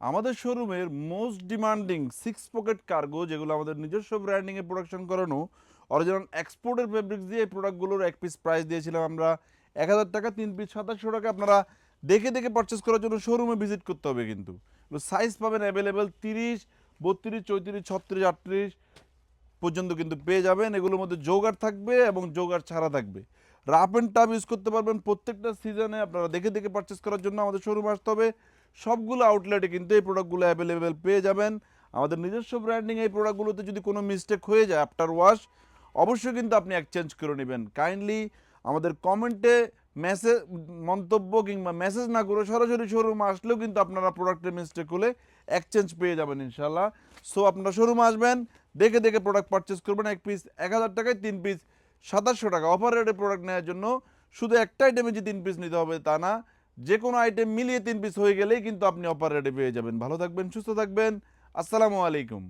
আমাদের শোরুমের most demanding six pocket cargo যেগুলো আমাদের নিজস্ব ব্র্যান্ডিংয়ে প্রোডাকশন করানো অরিজিনাল এক্সপোর্টের ফেব্রিক্স দিয়ে এই প্রোডাক্টগুলোর এক পিস প্রাইস দিয়েছিলাম আমরা এক হাজার টাকা, তিন পিস সাতাশশো টাকা। আপনারা দেখে দেখে পারচেস করার জন্য শোরুমে ভিজিট করতে হবে কিন্তু। সাইজ পাবেন অ্যাভেলেবেল তিরিশ, বত্রিশ, চৌত্রিশ, ছত্রিশ, আটত্রিশ পর্যন্ত কিন্তু পেয়ে যাবেন। এগুলোর মধ্যে জোগাড় থাকবে এবং জোগাড় ছাড়া থাকবে। রাফ অ্যান্ড টাফ ইউজ করতে পারবেন প্রত্যেকটা সিজনে আপনারা দেখে দেখে পারচেস করার জন্য আমাদের শোরুম আসতে হবে। সবগুলো আউটলেটে কিন্তু এই প্রোডাক্টগুলো অ্যাভেলেবেল পেয়ে যাবেন। আমাদের নিজস্ব ব্র্যান্ডিং এই প্রোডাক্টগুলোতে যদি কোনো মিস্টেক হয়ে যায় আফটার ওয়াশ অবশ্যই কিন্তু আপনি এক্সচেঞ্জ করে নেবেন। কাইন্ডলি আমাদের কমেন্টে মেসেজ মন্তব্য কিংবা মেসেজ না করে সরাসরি শোরুম আসলেও কিন্তু আপনারা প্রোডাক্টের মিস্টেক হলে এক্সচেঞ্জ পেয়ে যাবেন ইনশাল্লাহ সো আপনারা শোরুম আসবেন, দেখে দেখে প্রোডাক্ট পারচেস করবেন। এক পিস এক হাজার টাকায় তিন পিস সাতাশশো টাকা অফার রেটে প্রোডাক্ট নেওয়ার জন্য শুধু একটা আইটেমে যে তিন পিস নিতে হবে, তা না। যে কোনো আইটেম মিলিয়ে তিন পিস হয়ে গেলেই কিন্তু আপনি অপারেটে রেটে পেয়ে যাবেন। ভালো থাকবেন, সুস্থ থাকবেন। আসসালামু আলাইকুম।